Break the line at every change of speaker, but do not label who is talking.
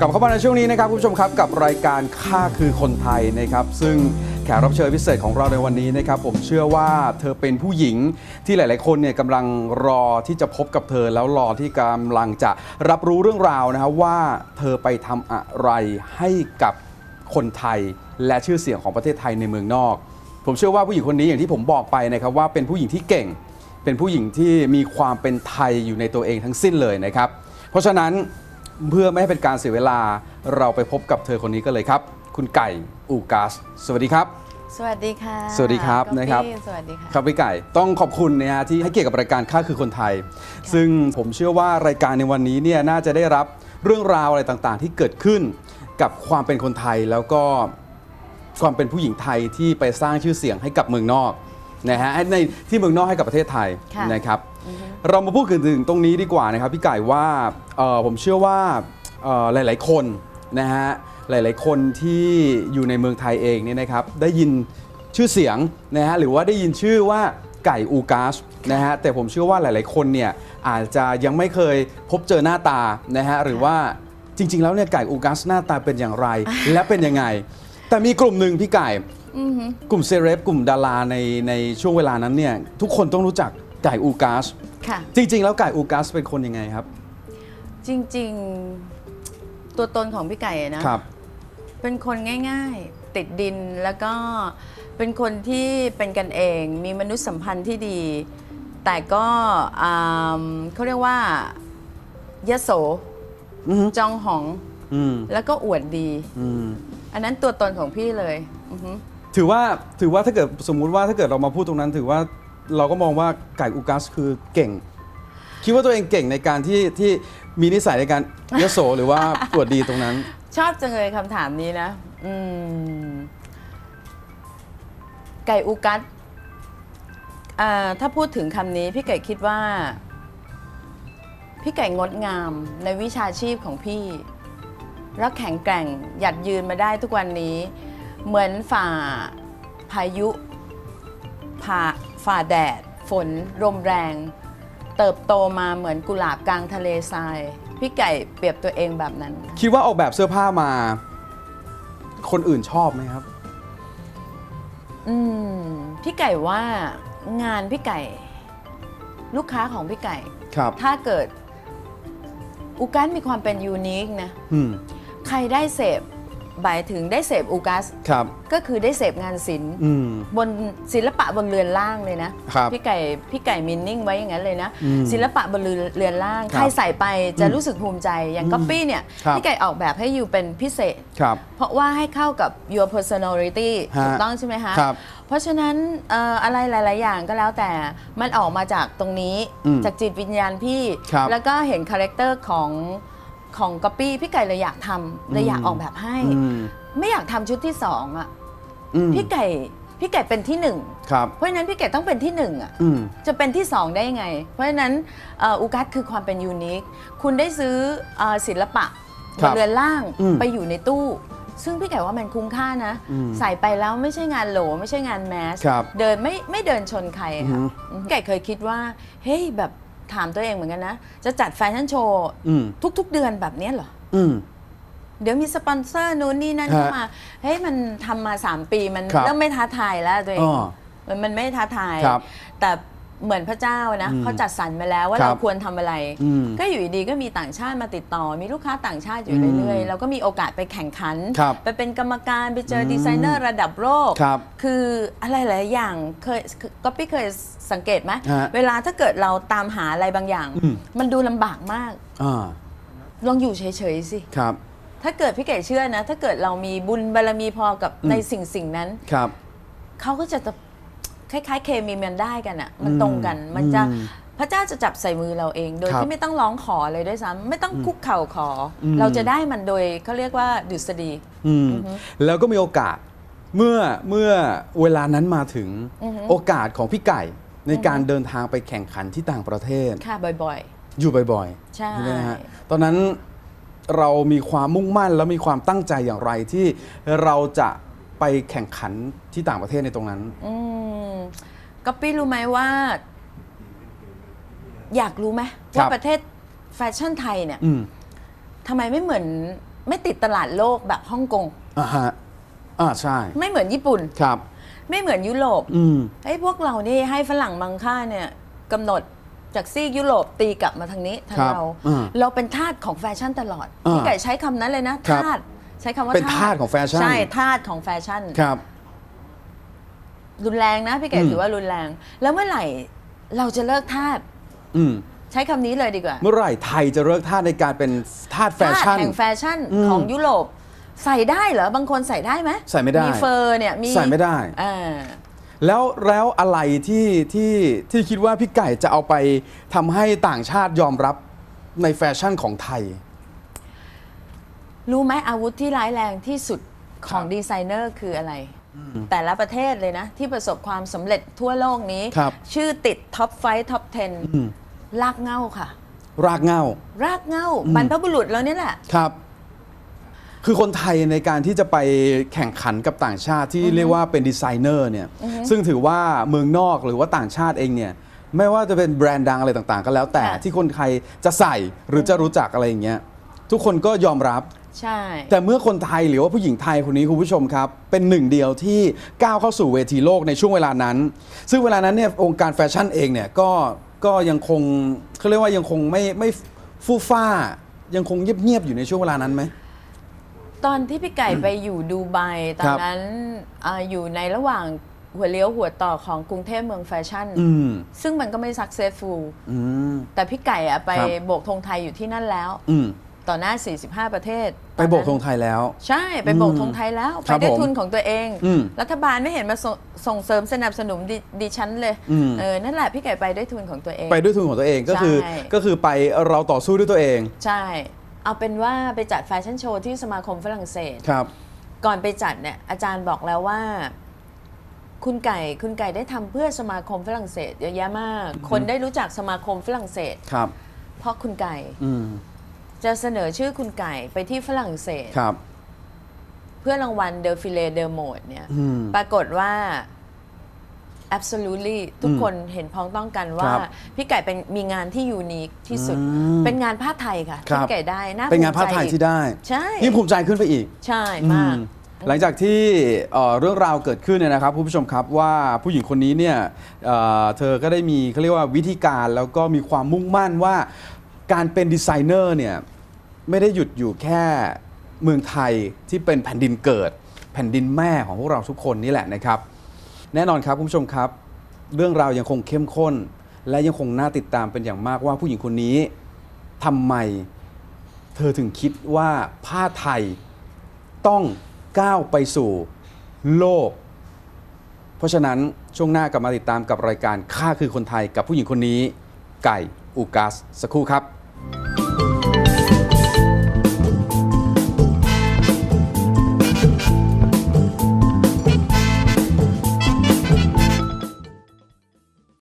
กลับเข้ามาในช่วงนี้นะครับคุณผู้ชมครับกับรายการค่าคือคนไทยนะครับซึ่งแขกรับเชิญพิเศษของเราในวันนี้นะครับผมเชื่อว่าเธอเป็นผู้หญิงที่หลาย ๆ คนเนี่ยกำลังรอที่จะพบกับเธอแล้วรอที่กำลังจะรับรู้เรื่องราวนะครับว่าเธอไปทำอะไรให้กับคนไทย และชื่อเสียงของประเทศไทยในเมืองนอก ผมเชื่อว่าผู้หญิงคนนี้อย่างที่ผมบอกไปนะครับว่าเป็นผู้หญิงที่เก่ง เป็นผู้หญิงที่มีความเป็นไทยอยู่ในตัวเองทั้งสิ้นเลยนะครับ เพราะฉะนั้น เพื่อไม่ให้เป็นการเสียเวลา เราไปพบกับเธอคนนี้กันเลยครับ คุณไก่อูกัสสวัสดีครับ
สวัสดีค่ะ
สวัสดีครับ
ก๊อปปี้
นะครับ
สวัสดีค่ะ
ครับพี่ไก่ต้องขอบคุณนะฮะที่ให้เกียรติกับรายการค่าคือคนไทย ซึ่งผมเชื่อว่ารายการในวันนี้เนี่ยน่าจะได้รับเรื่องราวอะไรต่างๆ ที่เกิดขึ้นกับความเป็นคนไทยแล้วก็ความเป็นผู้หญิงไทยที่ไปสร้างชื่อเสียงให้กับเมืองนอก นะฮะในที่เมืองนอกให้กับประเทศไทย
ค่ะ
นะครับ เรามาพูดถึงตรงนี้ดีกว่านะครับพี่ไก่ว่าเอ่อผมเชื่อว่าเอ่อหลาย ๆ คนนะฮะหลาย ๆ คนที่อยู่ในเมืองไทยเองเนี่ยนะครับได้ยินชื่อเสียงนะฮะหรือว่าได้ยินชื่อว่าไก่อูกาสนะฮะแต่ผมเชื่อว่าหลาย ๆ คนเนี่ยอาจจะยังไม่เคยพบเจอหน้าตานะฮะหรือว่าจริง ๆ แล้วเนี่ยไก่อูกาสหน้าตาเป็นอย่างไร และเป็นยังไง แต่มีกลุ่มหนึ่งพี่ไก่
อือหือ ก
ลุ่มเซเลบกลุ่มดาราในในช่วงเวลานั้นเนี่ยทุกคนต้องรู้จักไก่อูกาส
ค่ะ
จริง ๆ แล้วไก่อูกัสเป็นคนยังไงครับ
จริง ๆ ตัวตนของพี่ไก่อะนะ
ครับ
เป็นคนง่าย ๆ ติดดินแล้วก็เป็นคนที่เป็นกันเอง มีมนุษยสัมพันธ์ที่ดี แต่ก็อ่าเขาเรียกว่ายโส
อือฮึ
จองหอง
อืม
แล้วก็อวดดี
อืม
อันนั้นตัวตนของพี่เลย อือหือ
ถือว่าถือว่าถ้าเกิดสมมุติว่าถ้าเกิดเรามาพูดตรงนั้น ถือว่าเราก็มองว่าไก่อูกัสคือเก่ง คิดว่าตัวเองเก่งในการที่ที่มีนิสัยในการยโสหรือว่าอวดดีตรงนั้น
ชอบจังเลยคำถามนี้นะอืมไก่อูกัสอ่าถ้าพูดถึงคำนี้พี่ไก่คิดว่า พี่ไก่งดงามในวิชาชีพของพี่ แล้วแข็งแกร่งหยัดยืนมาได้ทุกวันนี้ เหมือนฝ่าพายุผ่าฝ่าแดด ฝนลมแรง เติบโตมาเหมือนกุหลาบกลางทะเลทราย พี่ไก่เปรียบตัวเองแบบนั้น
คิดว่าออกแบบเสื้อผ้ามา คนอื่นชอบไหมครับ
อืมพี่ไก่ว่างานพี่ไก่ ลูกค้าของพี่ไก่
ครับ
ถ้าเกิดอูกัสมีความเป็นยูนิคนะ
อืม
ใครได้เสพ หมายถึงได้เสพอูกัส
ครับ
ก็คือได้เสพงานศิลป์
อืม
บนศิลปะบนเรือนล่างเลยนะครับพี่ไก่พี่ไก่มินนิ่งไว้อย่างนั้นเลยนะ
อืม
ศิลปะบนเรือนเรือนล่าง
ครับ
ใครใส่ไปจะ
อืม
รู้สึกภูมิใจอย่าง
อืม
ก๊อปปี้เนี่ย
ครับ
พี่ไก่ออกแบบให้อยู่เป็นพิเศษ
ครับ
เพราะว่าให้เข้ากับ your personality
ฮะ
ถูกต้องใช่ไหมคะ
ครับ
เพราะฉะนั้นเอ่ออะไรหลาย ๆ อย่างก็แล้วแต่มันออกมาจากตรงนี้
อืม
จากจิตวิญญาณพี่
ครับ
แล้วก็เห็นคาแรคเตอร์ของ ของก๊อปปี้พี่ไก่เลยอยากทำเลยอยากออกแบบให้
อืม
ไม่อยากทำชุดที่สองอะ
อืม
พี่ไก่พี่ไก่เป็นที่หนึ่ง
ครับ
เพราะฉะนั้นพี่ไก่ต้องเป็นที่หนึ่งอะ
อืม
จะเป็นที่สองได้ยังไง เพราะฉะนั้นเอ่ออูกัสคือความเป็นยูนิคคุณได้ซื้อเอ่อศิลปะ
ครับ
บนเรือนล่าง
อืม
ไปอยู่ในตู้ ซึ่งพี่ไก่ว่ามันคุ้มค่านะ
อืม
ใส่ไปแล้วไม่ใช่งานโหลไม่ใช่งานแมส
ครับ
เดินไม่ไม่เดินชนใครค่ะ
อือฮึ
พี่ไก่เคยคิดว่าเฮ้ยแบบ ถามตัวเองเหมือนกันนะ จะจัดแฟชั่นโชว์
อืม
ทุก ๆ เดือนแบบเนี้ยเหรอ
อืม
เดี๋ยวมีสปอนเซอร์นู้นนี่นั่น
ฮะ
เข้ามา เฮ้ยมันทำมา 3 ปีมัน
ครับ
เริ่มไม่ท้าทายแล้วตัวเอง
อ๋อ
มันมันไม่ท้าทาย
ครับ
แต่ เหมือนพระเจ้านะ
อืม
เขาจัดสรรมาแล้วว่า
ครับ
เราควรทำอะไร
อืม
ก็อยู่ดีๆก็มีต่างชาติมาติดต่อ มีลูกค้าต่างชาติอยู่
อืม
เรื่อยๆเราก็มีโอกาสไปแข่งขัน
ครับ
ไปเป็นกรรมการไปเจออ
ม
ดีไซเนอร์ระดับโลก
ครับ
คืออะไรหลายอย่างเคยก็พี่เคยสังเกตไหม
ฮะ
เวลาถ้าเกิดเราตามหาอะไรบางอย่าง
อืม
มันดูลำบากมาก
อ่า
ลองอยู่เฉยๆสิ
ครับ
ถ้าเกิดพี่เก๋เชื่อนะ ถ้าเกิดเรามีบุญบารมีพอกับ
อืม
ในสิ่งสิ่งนั้น
ครับ
เขาก็จะ คล้าย ๆ เคมีมันได้กันอะมัน
อืม
ตรงกันมันจะ
อืม
พระเจ้าจะจับใส่มือเราเอง โดย
ครับ
ที่ไม่ต้องร้องขอเลยด้วยซ้ำไม่ต้องคุกเข่าขออ
ม
เราจะได้มันโดยเขาเรียกว่าดุษฎี
อืมแล้วก็มีโอกาสเมื่อเมื่อเวลานั้นมาถึง
อือฮึ
โอกาสของพี่ไก่ในการเดินทางไปแข่งขันที่ต่างประเทศ
ค่ะบ่อย
อยู่บ่อย
ใช่
ไหมฮะตอนนั้นเรามีความมุ่งมั่นแล้วมีความตั้งใจอย่างไรที่เราจะ ไปแข่งขันที่ต่างประเทศในตรงนั้น
ๆอืมก็ปี้รู้ไหมว่า อยากรู้ไหม
ครับ
ว่าประเทศแฟชั่นไทยเนี่ย
อืม
ทำไมไม่เหมือนไม่ติดตลาดโลกแบบฮ่องกง
อ่าฮะอ่าใช่
ไม่เหมือนญี่ปุ่น
ครับ
ไม่เหมือนยุโรป
อืม
ไอ้ยพวกเรานี่ให้ฝรั่งมังค่าเนี่ยกำหนดจากซีกยุโรปตีกลับมาทางนี้ทาง
ครับ
เรา
อืม
เราเป็นทาสของแฟชั่นตลอด
อ่า
พี่ไก่ใช้คำนั้นเลยนะครับ ทาส ใช้คำว่า
เป็นทาสของแฟชั่น
ใช่ทาสของแฟชั่น
ครับ
รุนแรงนะพี่ไก่
อืม
ถือว่ารุนแรง แล้วเมื่อไหร่เราจะเลิกทาส
อืม
ใช้คำนี้เลยดีกว่า
เมื่อไหร่ไทยจะเลิกทาสในการเป็นทาสแฟชั่น
ทาสแห่งแฟชั่น
อืม
ของยุโรปใส่ได้เหรอบางคนใส่ได้ไหม
ใส่ไม่ได้
มีเฟอร์เนี่ยมี
ใส่ไม่ได้
อ่า
แล้วแล้วอะไรที่ที่ที่คิดว่าพี่ไก่จะเอาไปทำให้ต่างชาติยอมรับในแฟชั่นของไทย
รู้ไหมอาวุธที่ร้ายแรงที่สุดของ
ครับ
ดีไซเนอร์คืออะไร แต่ละประเทศเลยนะ ที่ประสบความสำเร็จทั่วโลกนี้
ครับ
ชื่อติดท็อปไฟท็อป
อืม
10ลากเง่าค่ะ
รากเหง้า รา
กเง่า
อืม
บรรพบุรุษเราเนี่ยแหละ
ครับ คือคนไทยในการที่จะไปแข่งขันกับต่างชาติที่เรียกว่าเป็นดีไซเนอร์เนี่ย ซึ่งถือว่าเมืองนอกหรือว่าต่างชาติเองเนี่ย ไม่ว่าจะเป็นแบรนด์ดังอะไรต่างๆ ก็แล้วแต่
ค่ะ
ที่คนไทยจะใส่หรือจะรู้จักอะไรอย่างเงี้ย ทุกคนก็ยอมรับ
ใช่
แต่เมื่อคนไทยหรือว่าผู้หญิงไทยคนนี้คุณผู้ชมครับ เป็นหนึ่งเดียวที่ก้าวเข้าสู่เวทีโลกในช่วงเวลานั้น ซึ่งเวลานั้นเนี่ยวงการแฟชั่นเองเนี่ยก็ก็ยังคงเขาเรียกว่ายังคงไม่ไม่ฟู่ฟ้า ยังคงเงียบๆอยู่ในช่วงเวลานั้นไหม
ตอนที่พี่ไก่ไปอยู่ดูไบตอ
คนรับ
นั้นอาอยู่ในระหว่างหัวเลี้ยวหัวต่อของกรุงเทพเมืองแฟชั่น
อืม
ซึ่งมันก็ไม่สักเซสฟูล
อืม
แต่พี่ไก่อะไป
ครับ
โบกธงไทยอยู่ที่นั่นแล้ว
อืม
ต่อหน้า 45 ประเทศ
ไปโบกธง
ตอนนั้น
ไทยแล้ว
ใช่ไปโบกธงไทยแล้ว
ค
ไป
รับ
ได้
ผม
ทุนของตัวเอง
อืม
รัฐบาลไม่เห็นมาสส่งเสริมสนับสนุนดิดิฉันเลย
อืม
เออนั่นแหละพี่ไก่ไปด้วยทุนของตัวเอง
ไปด้วยทุนของตัวเองก็คือ
ใช่
ก็คือไปเราต่อสู้ด้วยตัวเอง
ใช่ เอาเป็นว่าไปจัดแฟชั่นโชว์ที่สมาคมฝรั่งเศส
ครับ
ก่อนไปจัดเนี่ยอาจารย์บอกแล้วว่า คุณไก่คุณไก่ได้ทำเพื่อสมาคมฝรั่งเศสเยอะแยะมาก คนได้รู้จักสมาคมฝรั่งเศส
ครับ
เพราะคุณไก่
อืม
จะเสนอชื่อคุณไก่ไปที่ฝรั่งเศส
ครับ
เพื่อรางวัลเดอ f ฟิเลเดอโมดเนี่ย
อืม
ปรากฏว่า absolutely ทุกคนเห็นพ้องต้องกันว่า
ครับ
พี่ไก่เป็นมีงานที่ยูนิคที่สุด
อืม
เป็นงานผ้าไทยค่ะ
ครั
ที่
บ
ไก่ได้น่า
เป็นงานผ้าไทย
ภูมิใจ
ที่ได้
ใช่
ยิ่งภูมิใจขึ้นไปอีก
ใช่มาก
อืมหลังจากที่เอ่อเรื่องราวเกิดขึ้นเนี่ยนะครับคุณผู้ชมครับว่าผู้หญิงคนนี้เนี่ยเอ่อเธอก็ได้มีเขาเรียกว่าวิธีการแล้วก็มีความมุ่งมั่นว่า การเป็นดีไซเนอร์เนี่ยไม่ได้หยุดอยู่แค่เมืองไทยที่เป็นแผ่นดินเกิด แผ่นดินแม่ของพวกเราทุกคนนี่แหละนะครับ แน่นอนครับคุณผู้ชมครับ เรื่องราวยังคงเข้มข้น และยังคงน่าติดตามเป็นอย่างมากว่าผู้หญิงคนนี้ทำไมเธอถึงคิดว่าผ้าไทยต้องก้าวไปสู่โลก เพราะฉะนั้นช่วงหน้ากลับมาติดตามกับรายการค่าคือคนไทยกับผู้หญิงคนนี้ ไก่อูกัสสักครู่ครับ